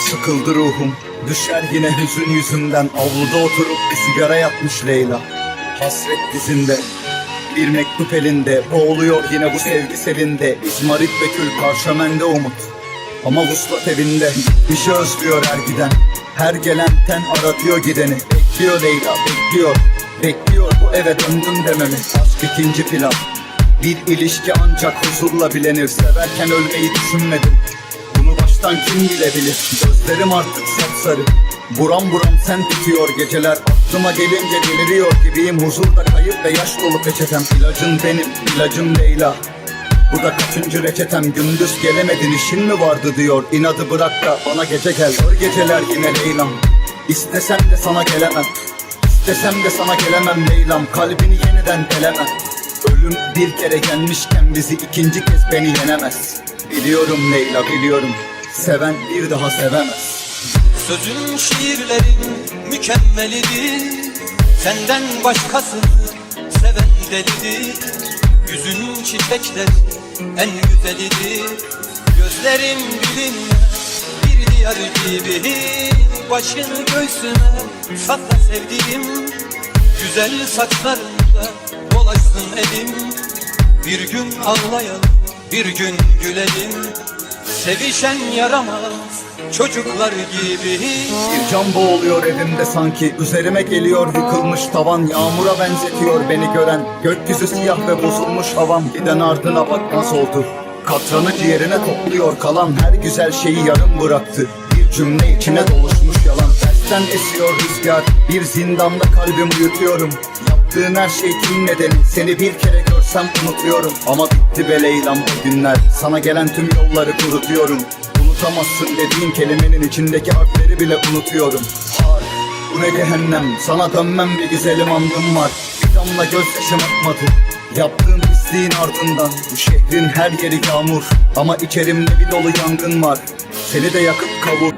Sıkıldı ruhum Düşer yine hüzün yüzünden. Avluda oturup bir sigara yapmış Leyla. Hasret dizinde Bir mektup elinde. Boğuluyor yine bu sevgi selinde. İzmarit ve kül parşömende umut Ama vuslat evinde Bir şey özlüyor her giden. Her gelen ten aratıyor gideni. Bekliyor Leyla bekliyor. Bekliyor bu eve döndüm dememi Aşk ikinci plan. Bir ilişki ancak huzurla bilenir. Severken ölmeyi düşünmedim. Bunu baştan kim bilebilir? Gözlerim artık sapsarı. Buram buram sen tutuyor geceler. Aklıma gelince deliriyor gibiyim. Huzurda kayıp ve yaş dolu peçetem. İlacın benim, ilacım Leyla Bu da kaçıncı reçetem? Gündüz gelemedin işin mi vardı diyor. İnadı bırak da bana gece gel. Kör geceler yine Leylam. İstesem de sana gelemem. İstesem de sana gelemem Leylam. Kalbini yeniden delemem Ölüm bir kere gelmişken bizi ikinci kez beni yenemez. Biliyorum Leyla biliyorum. Seven bir daha sevemez. Sözün şiirlerin mükemmelidir. Senden başkasını seven delidir Yüzün çiçekler en güzelidir. Gözlerim bilinmez bir diyar gibi Başını göğsüme sakla sevdiğim. Güzel saçlarında dolaşsın elim. Bir gün ağlayalım bir gün gülelim Sevişen yaramaz çocuklar gibi. Bir can boğuluyor evimde sanki Üzerime geliyor yıkılmış tavan Yağmura benzetiyor beni gören. Gökyüzü siyah ve bozulmuş havam Giden ardına bakmaz oldu. Katranı ciğerine topluyor kalan Her güzel şeyi yarım bıraktı. Bir cümle içine doluşmuş yalan Tersten esiyor rüzgar. Bir zindanda kalbim uyutuyorum Yaptığın her şey kim nedeni? Seni bir kere görsem unutuyorum. Ama bitti be Leyla'm günler. Sana gelen tüm yolları kurutuyorum. Unutamazsın dediğin kelimenin içindeki harfleri bile unutuyorum. Har, bu ne cehennem? Sana dönmem bir güzelim andım var. Bir damla gözyaşım akmadı. Yaptığın pisliğin ardından Bu şehrin her yeri yağmur. Ama içerimde bir dolu yangın var. Seni de yakıp kavur